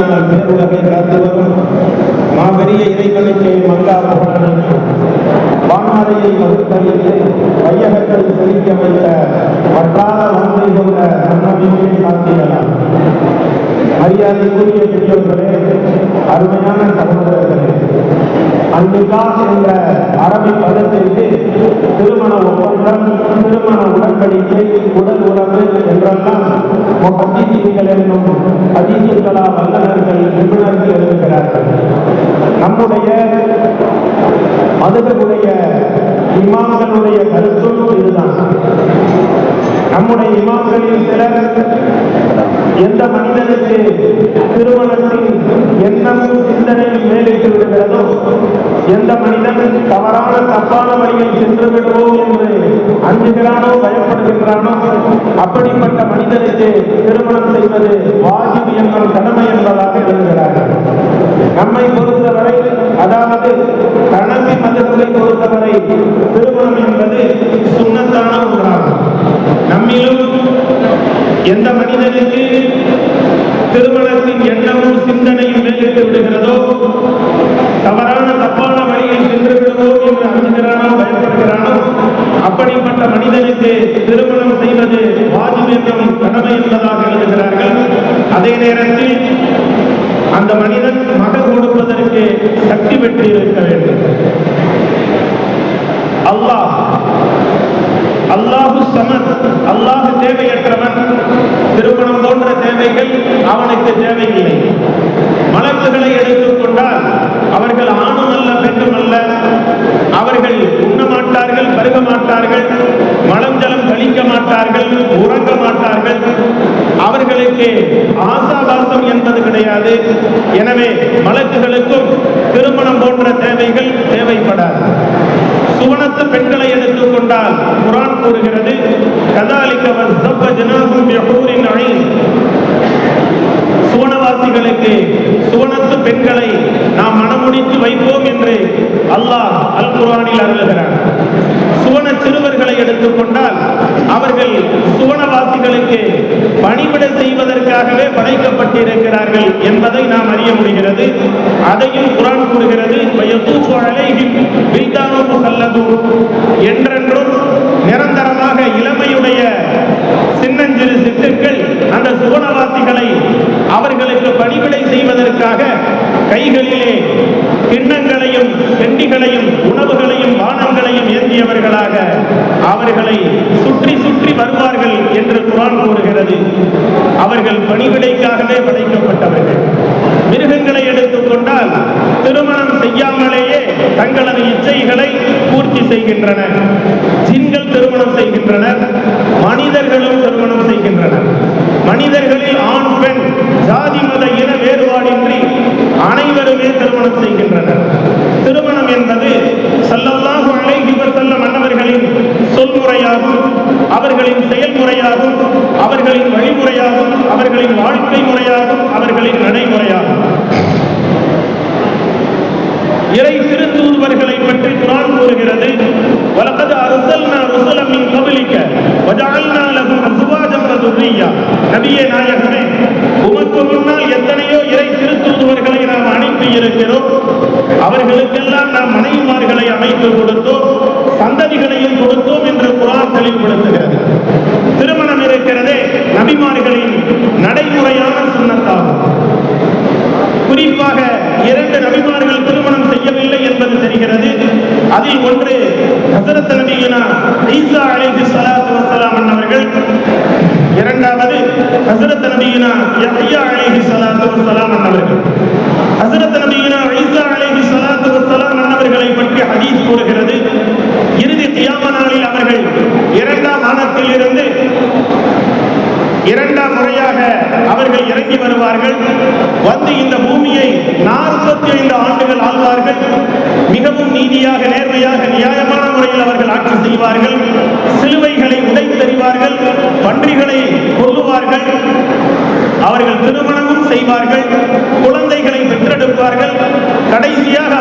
பேருலகை காத்து மாபெரிய இறைவனுக்கு மங்கா புகழனைக்கு வான்மலையை வையகத்தை செலுத்தி அமைத்த வட்டார வான்மை கொண்ட சாத்தியலாம் மரியாதைக்குரிய பெரியவர்களே அருமையான சகோதரர்களே அன்பிகா என்ற அரபி பதத்திற்கு திருமண ஒப்பந்தம் திருமண உடன்படிக்கை உடல் உறவு என்றெல்லாம் முகத்தீசிகள் என்னும் அதீசுகளா வல்லவர்கள் நிபுணர்கள் இருக்கிறார்கள் நம்முடைய மதுகளுடைய இமாம்களுடைய கருத்தும் இதுதான். நம்முடைய இமாம்களில் சிலர் எந்த மனிதனுக்கு திருமணத்தின் எண்ணமும் சிந்தனையும் மேலிட்டு எந்த மனிதன் தவறான தப்பான வழியில் சென்று விடுவோம் என்று அஞ்சுகிறானோ பயப்படுகின்றானோ அப்படிப்பட்ட மனிதனுக்கு திருமணம் செய்வது வாஜிபு என்ற கடமை என்பதாக எழுதுகிறார்கள். நம்மை பொறுத்தவரை அதாவது கணவி மதத்தை பொறுத்தவரை திருமணம் என்பது சுண்ணத்தான ஒன்றாகும். நம்மிலும் எந்த மனிதனுக்கு திருமணத்தின் எண்ணமும் சிந்தனையும் மேலிட்டு விடுகிறதோ தவறான அப்படிப்பட்ட மனிதனுக்கு திருமணம் செய்வது வாஜிப் என்றும் கடமை என்பதாக எழுதுகிறார்கள். அதே நேரத்தில் அந்த மனிதன் மகன் கொடுப்பதற்கு சக்தி பெற்று இருக்க வேண்டும். அல்லாஹ் அல்லாஹு சமன் அல்லாஹு தேவையற்றவன். திருமணம் போன்ற தேவைகள் அவனுக்கு தேவையில்லை. மலக்குகளை எடுத்துக்கொண்டால் அவர்கள் ஆணும் அல்ல பெண்ணும் அல்ல. அவர்கள் உண்ண மாட்டார்கள் பருக மாட்டார்கள் மலம் ஜலம் கழிக்க மாட்டார்கள் உறங்க மாட்டார்கள். அவர்களுக்கு ஆசாபாசம் என்பது கிடையாது. எனவே வழக்குகளுக்கும் திருமணம் போன்ற தேவைகள் தேவைப்படாது. சுவனத்து பெண்களை எடுத்துக்கொண்டால் குரான் கூறுகிறது கதாலிக்கவர் சப்ப ஜனாகும் யஹூரின் அழின் சுவனத்து பெண்களை நாம் மனமுடித்து வைப்போம் என்று அல்லாஹ் அல் குரானில் அருளுகிறார் சுவன சிறுவர்களை எடுத்துக்கொண்டால் அவர்கள் சுவனவாசிகளுக்கு பணிவிட செய்வதற்காகவே படைக்கப்பட்டிருக்கிறார்கள் என்பதை நாம் அறிய முடிகிறது. அதையும் குரான் கூறுகிறது என்றென்றும் நிரந்தரமாக இளமையுடைய சின்னஞ்சிறு சிட்டுக்கள் அந்த சுவனவாசி அவர்களுக்கு பணிவிடை செய்வதற்காக கைகளிலே கிண்ணங்களையும் கெண்டிகளையும் உணவுகளையும் வானங்களையும் ஏந்தியவர்களாக அவர்களை சுற்றி சுற்றி வருவார்கள் என்று குரான் கூறுகிறது. அவர்கள் பணிவிடைக்காகவே படைக்கப்பட்டவர்கள். மிருகங்களை எடுத்துக்கொண்டால் திருமணம் செய்யாமலேயே தங்களது இச்சைகளை பூர்த்தி செய்கின்றன ஜின்கள் திருமணம் செய்கின்றனர். மனிதர்களும் திருமணம் செய்கின்றனர். மனிதர்களில் ஆண் பெண் ஜாதி மத இன வேறுபாடின்றி அனைவருமே திருமணம் செய்கின்றனர். திருமணம் என்பது ஸல்லல்லாஹு அழைகிவர் செல்ல மன்னவர்களின் சொல்முறையாகும் அவர்களின் செயல்முறையாகும் அவர்களின் வழிமுறையாகும் அவர்களின் வாழ்க்கை முறையாகும் அவர்களின் நடைமுறையாகும். இறை திருத்தூதுவர்களை பற்றி குரான் கூறுகிறது வலகது அர்சல்னா ருசலம் கபலிக்க வஜஅல்னா லஹும் அஸ்வாஜம் நபியே நாயகமே உமக்கு முன்னால் எத்தனையோ இறை திருத்துவர்களை நாம் அனுப்பி இருக்கிறோம் அவர்களுக்கெல்லாம் நாம் மனைவிமார்களை அமைத்து கொடுத்தோம் சந்ததிகளையும் கொடுத்தோம் என்று குரான் தெளிவுபடுத்துகிறது திருமணம் இருக்கிறதே நபிமார்களின் நடைமுறையான சுண்ணத்தாகும் குறிப்பாக இரண்டு நபிமார்கள் திருமணம் செய்யவில்லை என்பது தெரிகிறது அதில் ஒன்று ஹசரத் நபியினா ஈசா அலைஹி ஸலாத்து வஸலாம் அன்னவர்கள் இரண்டாவது ஹசரத் நபியினா யஹ்யா அலைஹி ஸலாத்து வஸலாம் அன்னவர்கள் ஹசரத் நபியினா ஈசா அலைஹி ஸலாத்து வஸலாம் அன்னவர்களை பற்றி ஹதீஸ் கூறுகிறது. இறுதி கியாம நாளில் அவர்கள் இரண்டாம் வானத்தில் இருந்து இரண்டாம் முறையாக அவர்கள் இறங்கி வருவார்கள். வந்து இந்த பூமியை நாற்பத்தி ஐந்து ஆண்டுகள் ஆழ்வார்கள் மிகவும் நீதியாக நேர்மையாக நியாயமான முறையில் அவர்கள் ஆட்சி செய்வார்கள். சிலுவைகளை உடைத்தெறிவார்கள். பன்றிகளை கொல்லுவார்கள் அவர்கள் திருமணமும் செய்வார்கள் குழந்தைகளை பெற்றெடுப்பார்கள் கடைசியாக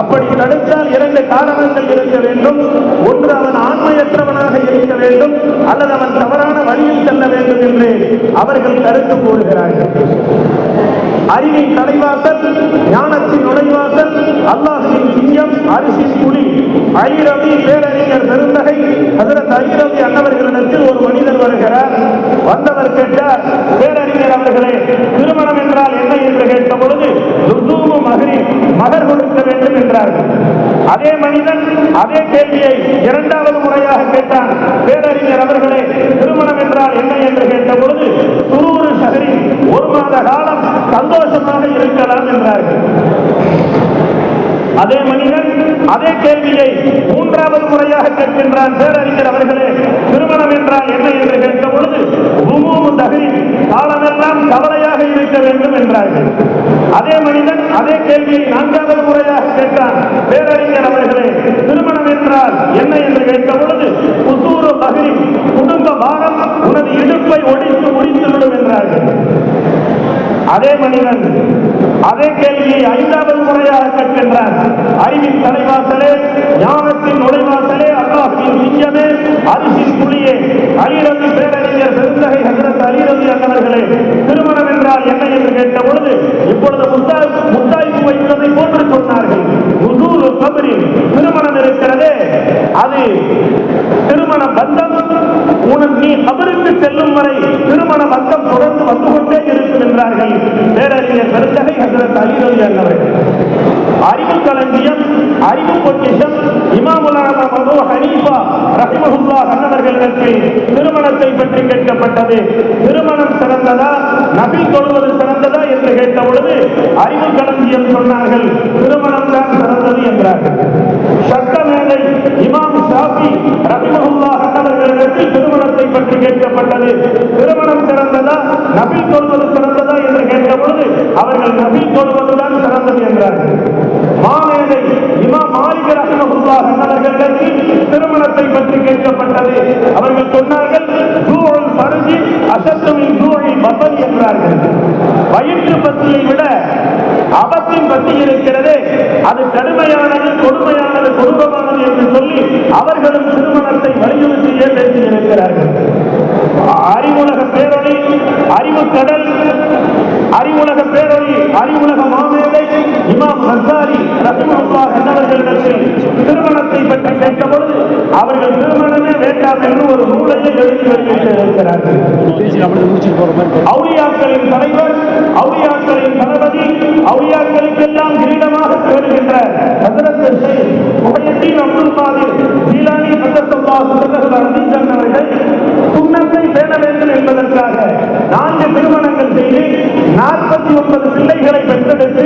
அப்படி தடுத்தால் இரண்டு காரணங்கள் இருக்க வேண்டும். ஒன்று அவன் ஆண்மையற்றவனாக இருக்க வேண்டும். அல்லது அவன் தவறான வழியில் செல்ல வேண்டும் என்று அவர்கள் கருத்து கூறுகிறார்கள். அறிவின் தலைவாசல் ஞானத்தின் நுழைவாசல் அல்லாஹின் சிங்கம் அரிசி புலி ஐரவி பேரறிஞர் பெருந்தகை அதில் ஐரவி அன்னவர்களிடத்தில் ஒரு மனிதர் வருகிறார். வந்தவர் கேட்டார் பேரறிஞர் அவர்களே திருமணம் என்றால் என்ன அதே மனிதன் அதே கேள்வியை இரண்டாவது முறையாக கேட்டான். பேரறிஞர் அவர்களே திருமணம் என்றால் என்ன என்று கேட்ட பொழுது துரூறு சகரி ஒரு மாத காலம் சந்தோஷமாக இருக்கலாம் என்றார்கள். அதே மனிதன் அதே கேள்வியை மூன்றாவது முறையாக கேட்கின்றான் பேரறிஞர் அவர்களே திருமணம் என்றால் என்ன என்று கேட்ட பொழுது உமூமு தகரி காலமெல்லாம் கவலையாக இருக்க வேண்டும் என்றார்கள். அதே மனிதன் அதே கேள்வியை நான்காவது முறையாக கேட்டான் பேரறிஞர் அவர்களே திருமணம் என்றால் என்ன என்று கேட்ட பொழுது புத்தூரு தகரி குடும்ப பாரம் உனது இடுப்பை ஒடித்து முடித்துவிடும் என்றார்கள். அதே மனிதன் அதே கேள்வியை ஐந்தாவது முறையாக கேட்கின்றான் அறிவின் தலைவாசலே ஞானத்தின் நுழைவாசலே அல்லாஹின் சிங்கமே அரிசி புலியே அலிரவி பேரறிஞர் பெருந்தகை ஹசரத் அலிரவி அண்ணவர்களே திரு கேட்ட பொழுது இப்பொழுது முத்தாய் முத்தாய்ப்பு வைத்ததை போன்று சொன்னார்கள். உசூரு திருமணம் இருக்கிறதே அது திருமண பந்தம். உனக்கு நீ கபருக்கு செல்லும் வரை திருமண பந்தம் தொடர்ந்து வந்து கொண்டே இருக்கும் என்றார்கள் பேரறிஞர் பெருந்தகை ஹசரத் அலிரவி அண்ணவர்கள் அறிவு களஞ்சியம் அறிவு பொக்கிஷம் இமாமுலான மது ஹனீஃபா ரஹிமஹுல்லா அன்னவர்களிடத்தில் திருமணத்தை பற்றி கேட்கப்பட்டது. திருமணம் சிறந்ததா? நபி தொழுவது சிறந்ததா என்று கேட்ட பொழுது அறிவு களஞ்சியம் சொன்னார்கள். திருமணம் தான் சிறந்தது என்றார்கள் சட்ட மேதை இமாம் சாபி ரஹிமஹுல்லா அன்னவர்களிடத்தில் திருமணத்தை பற்றி கேட்கப்பட்டது. திருமணம் சிறந்ததா? நபி தொழுவது சிறந்ததா என்று கேட்ட பொழுது அவர்கள் நபி தொழுவதுதான் சிறந்தது என்றார்கள். மாமேதை இமாம் மாளிகராக ரஹிமஹுல்லாஹ் திருமணத்தை பற்றி கேட்கப்பட்டது. அவர்கள் சொன்னார்கள் என்றார்கள். வயிற்று பசியை விட அபத்தின் பற்றி இருக்கிறது. அது கடுமையானது கொடுமையானது கொடூரமானது என்று சொல்லி அவர்களும் திருமணத்தை வலியுறுத்தியே பேசியிருக்கிறார்கள். அறிவுலக பேரொழி அறிவு கடல் அறிவுலக பேரொழி அறிவுலக மாமேதை இமாம் ஹசாரி ரஹிமஹுல்லாஹ் என்பவர்களிடத்தில் திருமணத்தை பற்றி கேட்ட அவர்கள் திருமணமே வேண்டாம் என்று ஒரு நூலையை எழுதி வைத்து இருக்கிறார்கள் பேசி நம்மளுக்கு முடிச்சுட்டு போற மாதிரி போறோம். அவுளியாக்களின் தலைவர் அவுளியாக்களின் தளபதி அவுளியாக்களுக்கெல்லாம் கிரீடமாக திகழ்கின்ற ஹசரத் ஷேக் முஹையத்தீன் அப்துல் காதிர் ஜீலானி ஹசரத்துல்லா சுல்லஹுல் அசீஸ் அவர்கள் சுண்ணத்தை பேண வேண்டும் என்பதற்காக நான்கு திருமணங்கள் செய்து நாற்பத்தி ஒன்பது பிள்ளைகளை பெற்றெடுத்து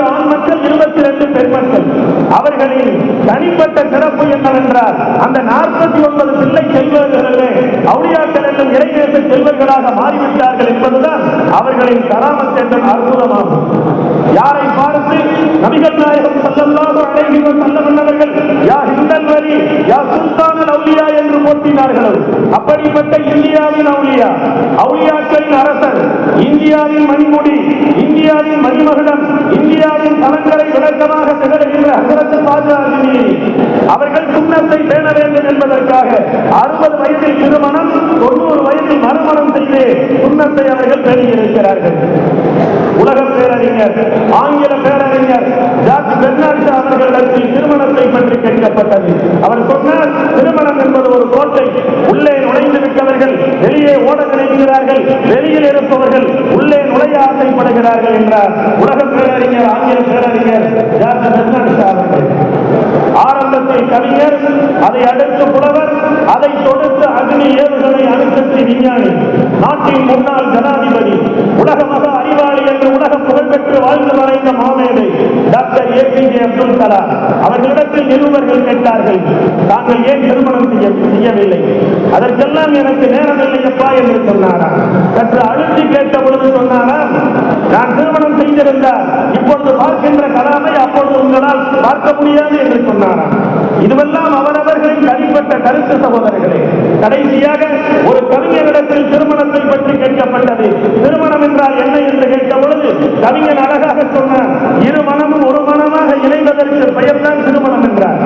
ஏழு ஆண் மக்கள் இருபத்தி ரெண்டு பெண் மக்கள் அவர்களின் தனிப்பட்ட சிறப்பு என்னவென்றால் அந்த நாற்பத்தி ஒன்பது பிள்ளை செல்வர்களே அவுளியாக்கள் என்னும் இறைநேச செல்வர்களாக மாறிவிட்டார்கள் என்பதுதான் அவர்களின் கராமத் என்ற அற்புதமாகும். யாரை பார்த்து நபிகள் நாயகம் ஸல்லல்லாஹு அலைஹி வஸல்லம் அவர்கள் யா ஹிந்தல் வரி யா சுல்தானல் அவுலியா என்று போற்றினார்களோ? அப்படிப்பட்ட இந்தியாவின் அவுளியா? அவுளியாக்களின் அரசர் இந்தியாவின் மணிமுடி இந்தியாவின் மணிமகுடம் இந்தியாவின் தலங்களை விளக்கமாக திகழ்கின்ற ஹசரத் பாஜாஜி அவர்கள் சுண்ணத்தை பேண வேண்டும் என்பதற்காக அறுபது வயதில் திருமணம் தொண்ணூறு வயதில் மறுமணம் செய்து சுண்ணத்தை அவர்கள் பேணியிருக்கிறார்கள். உலக பேரறிஞர் ஆங்கில கேட்கப்பட்டது அவர் சொன்னால் திருமணம் என்பது ஒரு கோட்டை. உள்ளே நுழைந்து விட்டவர்கள் வெளியே ஓட நினைக்கிறார்கள். வெளியில் இருப்பவர்கள் உள்ளே நுழைய ஆசைப்படுகிறார்கள் என்றார். உலக பேரறிஞர் ஆங்கில பேரறிஞர் ஆரம்பத்தை கவிஞர் அதை அடுத்து புலவர் அதை தொடுத்து அக்னி ஏவுகளை அனுசரித்து விஞ்ஞானி. நாட்டின் முன்னாள் ஜனாதிபதி உலக மக அறிவாளி என்று உலக புகழ்பெற்று வாழ்ந்து மறைந்த மாமேதை doctor A P J Abdul Kalam. அவர்களிடத்தில் நிருபர்கள் கேட்டார்கள் தாங்கள் ஏன் திருமணம் செய்யவில்லை? அதற்கெல்லாம் எனக்கு நேரம் இல்லையப்பா என்று சொன்னாராம். சற்று அழுத்தி கேட்ட பொழுது சொன்னாராம் நான் திருமணம் செய்திருந்தார் இப்பொழுது பார்க்கின்ற கலாமை அப்பொழுது உங்களால் பார்க்க முடியாது என்று சொன்னாராம். இதுவெல்லாம் அவரவர்களின் தனிப்பட்ட கருத்து சகோதரர்களே கடைசியாக ஒரு கவிஞரிடத்தில் திருமணத்தை பற்றி கேட்கப்பட்டது. திருமணம் என்றால் என்ன என்று கேட்ட பொழுது கவிஞன் அழகாக சொன்னார் இரு மனமும் ஒரு மனமாக இணைந்ததற்கு பெயர்தான் திருமணம் என்றார்.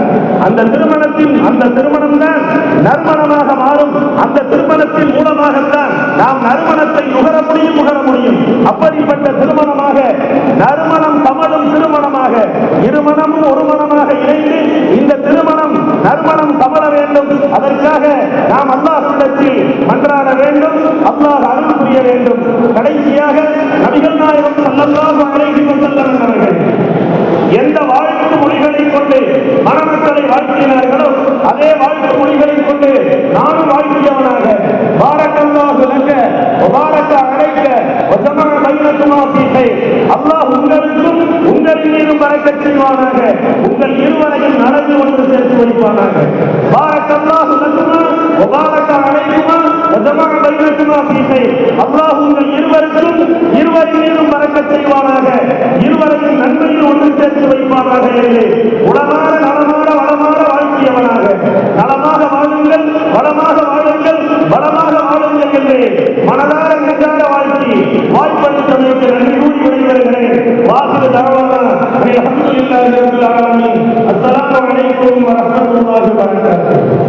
அந்த திருமணத்தில் அந்த திருமணம் தான் நறுமணமாக மாறும். அந்த திருமணத்தின் மூலமாகத்தான் நாம் நறுமணத்தை நுகர முடியும் நுகர முடியும். அப்படிப்பட்ட திருமணமாக நறுமணம் கமலும் திருமணமாக இருமணமும் ஒரு மனமாக இணைந்து இந்த திருமணம் நறுமணம் கமல வேண்டும் அதற்காக நாம் அல்லாஹ்விடத்தில் மன்றாட வேண்டும் அல்லாஹ் அருள் புரிய வேண்டும். கடைசியாக நபிகள் நாயகம் ஸல்லல்லாஹு அலைஹி வஸல்லம் அவர்கள் எந்த வாழ்த்து மொழிகளை கொண்டு மணமக்களை வாழ்த்தினார்களோ அதே வாழ்த்து செய்வானாக உங்கள் இருவரையும் நடந்து ஒன்று சேர்த்து வைப்பானாக. பாரக்கல்லாஹு லக்குமா வபாரக்க அலைக்குமா வஜமா பைனக்குமா ஃபீஹை அல்லாஹ் உங்கள் இருவருக்கும் இருவரின் மீதும் பறக்கச் செய்வானாக. இருவரையும் நன்மையில் ஒன்று சேர்த்து வைப்பானாக என்று உளமான நலமான வளமான வாழ்த்தியவனாக. நலமாக வாழுங்கள் வளமாக வாழுங்கள் வளமாக வாழுங்கள் என்று. மனதாக لله رب العالمين. السلام عليكم ورحمة الله وبركاته.